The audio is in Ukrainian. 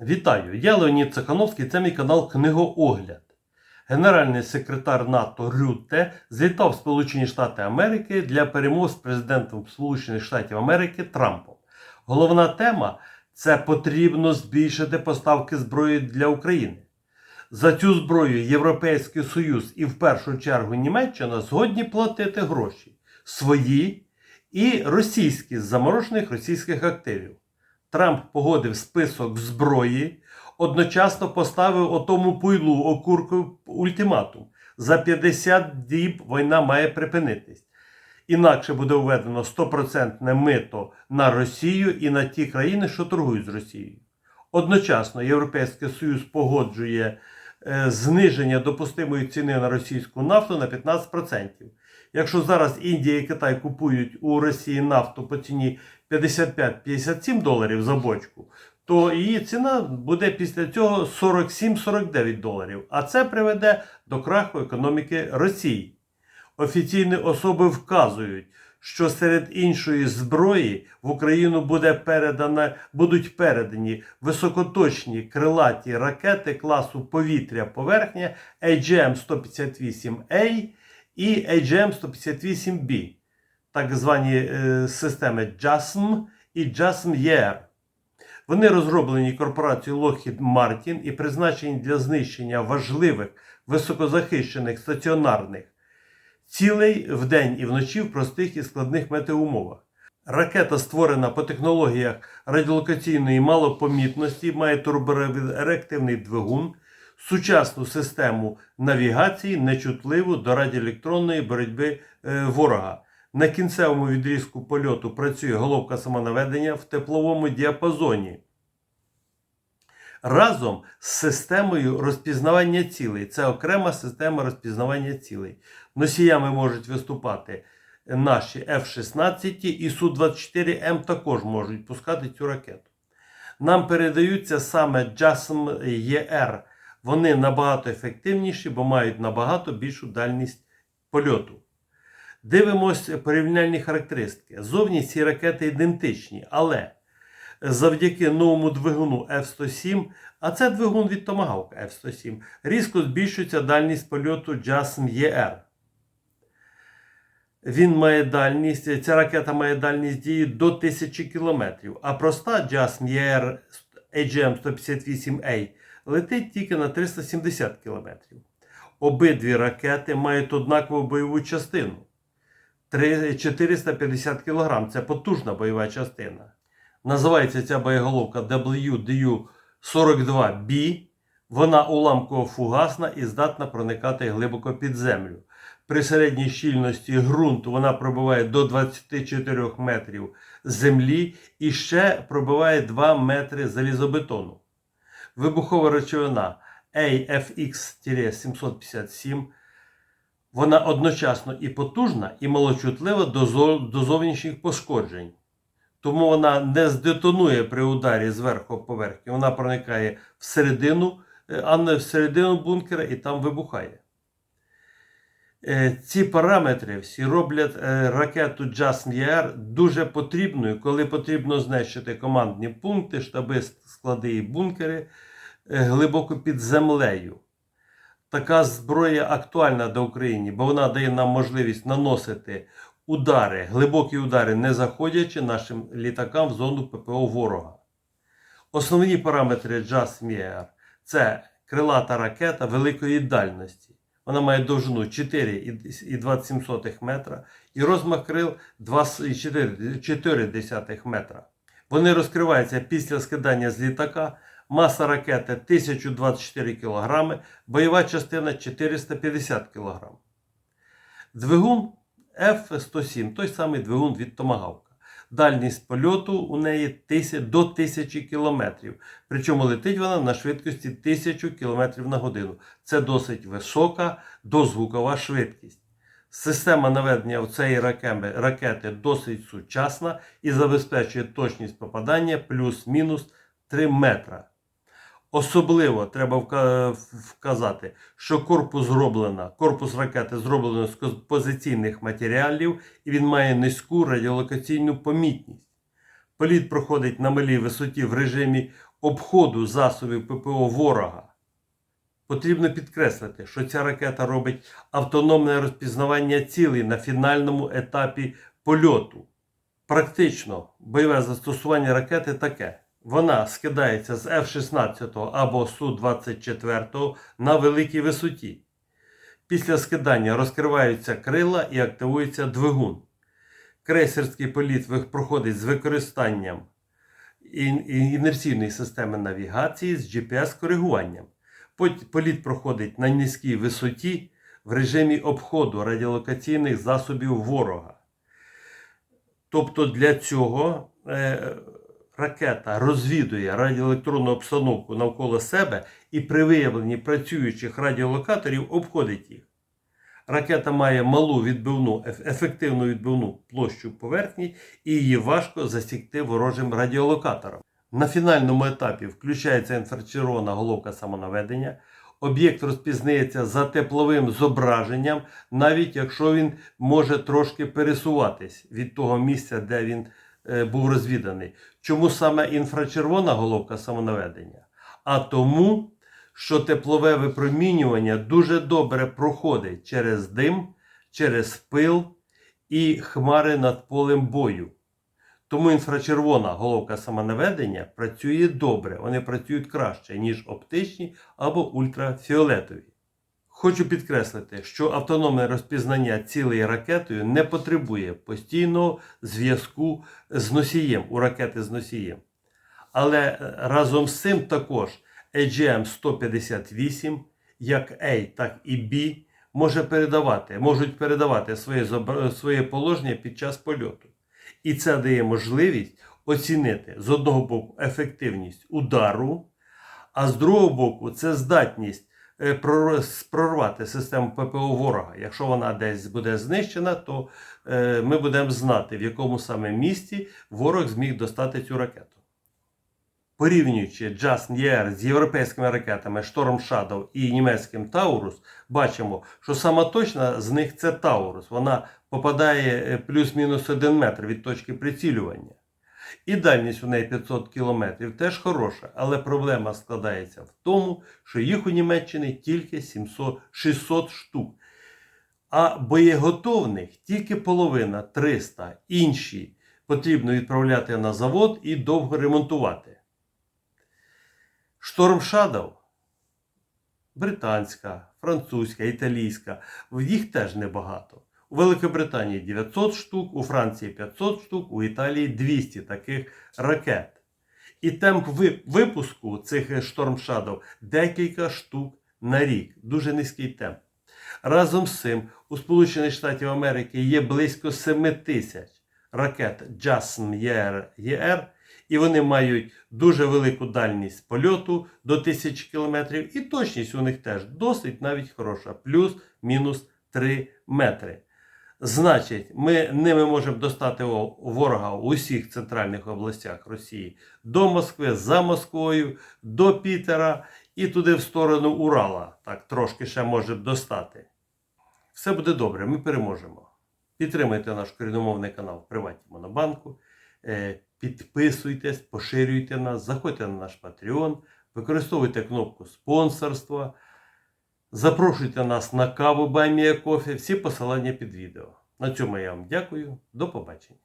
Вітаю! Я Леонід Цехановський, це мій канал Книгоогляд. Генеральний секретар НАТО Рютте злітав в Сполучені Штати Америки для перемов з президентом Сполучених Штатів Америки Трампом. Головна тема це потрібно збільшити поставки зброї для України. За цю зброю Європейський Союз і в першу чергу Німеччина згодні платити гроші свої і російські з заморожених російських активів. Трамп погодив список зброї, одночасно поставив отому пуйлу окурку ультиматум. За 50 діб війна має припинитись. Інакше буде введено 100% мито на Росію і на ті країни, що торгують з Росією. Одночасно Європейський Союз погоджує зниження допустимої ціни на російську нафту на 15%. Якщо зараз Індія і Китай купують у Росії нафту по ціні 55-57 доларів за бочку, то її ціна буде після цього 47-49 доларів. А це приведе до краху економіки Росії. Офіційні особи вказують, що серед іншої зброї в Україну буде передана, будуть передані високоточні крилаті ракети класу повітря-поверхня AGM-158A і AGM-158B, так звані е, системи JASM і JASM-ER. Вони розроблені корпорацією Lockheed Martin і призначені для знищення важливих високозахищених стаціонарних цілей вдень і вночі в простих і складних метеоумовах. Ракета створена по технологіях радіолокаційної малопомітності, має турбореактивний двигун, сучасну систему навігації, нечутливу до радіоелектронної боротьби е, ворога. На кінцевому відрізку польоту працює головка самонаведення в тепловому діапазоні. Разом з системою розпізнавання цілей. Це окрема система розпізнавання цілей. Носіями можуть виступати наші F-16 і Су-24М також можуть пускати цю ракету. Нам передаються саме JASM ER. Вони набагато ефективніші, бо мають набагато більшу дальність польоту. Дивимось порівняльні характеристики. Зовні ці ракети ідентичні, але завдяки новому двигуну F-107, а це двигун від Tomahawk F-107, різко збільшується дальність польоту JASM ER. Він має дальність, ця ракета має дальність дії до 1000 км, а проста JASM ER AGM-158A летить тільки на 370 км. Обидві ракети мають однакову бойову частину. 450 кг. Це потужна бойова частина. Називається ця боєголовка WDU-42B. Вона уламково-фугасна і здатна проникати глибоко під землю. При середній щільності ґрунту вона пробиває до 24 метрів землі і ще пробиває 2 метри залізобетону. Вибухова речовина AFX-757 вона одночасно і потужна, і малочутлива до зовнішніх пошкоджень. Тому вона не здетонує при ударі зверху поверхні. Вона проникає всередину, а не всередину бункера і там вибухає. Ці параметри всі роблять ракету JASM-ER дуже потрібною, коли потрібно знищити командні пункти, штаби, склади і бункери глибоко під землею. Така зброя актуальна для України, бо вона дає нам можливість наносити удари, глибокі удари, не заходячи нашим літакам в зону ППО ворога. Основні параметри JASM-ER – це крилата ракета великої дальності. Вона має довжину 4,27 метра і розмах крил 2,4 метра. Вони розкриваються після скидання з літака. Маса ракети 1024 кг, бойова частина 450 кг. Двигун F-107, той самий двигун від Томагавка. Дальність польоту у неї до 1000 км. Причому летить вона на швидкості 1000 км на годину. Це досить висока дозвукова швидкість. Система наведення цієї ракети досить сучасна і забезпечує точність попадання плюс-мінус 3 метра. Особливо треба вказати, що корпус зроблено, корпус ракети зроблено з композиційних матеріалів і він має низьку радіолокаційну помітність. Політ проходить на малій висоті в режимі обходу засобів ППО ворога. Потрібно підкреслити, що ця ракета робить автономне розпізнавання цілей на фінальному етапі польоту. Практично бойове застосування ракети таке. Вона скидається з F-16 або Су-24 на великій висоті. Після скидання розкриваються крила і активується двигун. Крейсерський політ проходить з використанням ін- ін- інерційної системи навігації з GPS-коригуванням. Політ проходить на низькій висоті в режимі обходу радіолокаційних засобів ворога. Тобто для цього е, ракета розвідує радіоелектронну обстановку навколо себе і при виявленні працюючих радіолокаторів обходить їх. Ракета має малу відбивну, ефективну відбивну площу поверхні і її важко засікти ворожим радіолокатором. На фінальному етапі включається інфрачервона головка самонаведення. Об'єкт розпізнається за тепловим зображенням, навіть якщо він може трошки пересуватись від того місця, де він був розвіданий. Чому саме інфрачервона головка самонаведення? А тому, що теплове випромінювання дуже добре проходить через дим, через пил і хмари над полем бою. Тому інфрачервона головка самонаведення працює добре, вони працюють краще, ніж оптичні або ультрафіолетові. Хочу підкреслити, що автономне розпізнання цілей ракетою не потребує постійного зв'язку з носієм у ракети з носієм. Але е, разом з цим також AGM-158, як A, так і B, може передавати, можуть передавати своє, своє положення під час польоту. І це дає можливість оцінити з одного боку ефективність удару, а з другого боку, це здатність е, прорвати систему ППО ворога. Якщо вона десь буде знищена, то е, ми будемо знати, в якому саме місці ворог зміг достати цю ракету. Порівнюючи Just Year з європейськими ракетами Storm Shadow і німецьким Taurus, бачимо, що сама точна з них це Taurus. Вона попадає е, плюс-мінус 1 метр від точки прицілювання. І дальність у неї 500 км теж хороша, але проблема складається в тому, що їх у Німеччині тільки 700, 600 штук. А боєготовних тільки половина 300. Інші потрібно відправляти на завод і довго ремонтувати. Шторм Shadow британська, французька, італійська, їх теж небагато. У Великобританії 900 штук, у Франції 500 штук, у Італії 200 таких ракет. І темп випуску цих Shadow декілька штук на рік. Дуже низький темп. Разом з цим у Сполучених Штатів Америки є близько 7 тисяч ракет JASM ER, і вони мають дуже велику дальність польоту до 1000 км, і точність у них теж досить навіть хороша, плюс-мінус 3 метри. Значить, ми ними можемо достати ворога у усіх центральних областях Росії до Москви, за Москвою, до Пітера і туди в сторону Урала. Так трошки ще може достати. Все буде добре, ми переможемо. Підтримайте наш коріномовний канал в Приваті Монобанку. Е, Підписуйтесь, поширюйте нас, заходьте на наш Patreon, використовуйте кнопку спонсорства. Запрошуйте нас на каву Баймія Кофе. Всі посилання під відео. На цьому я вам дякую. До побачення.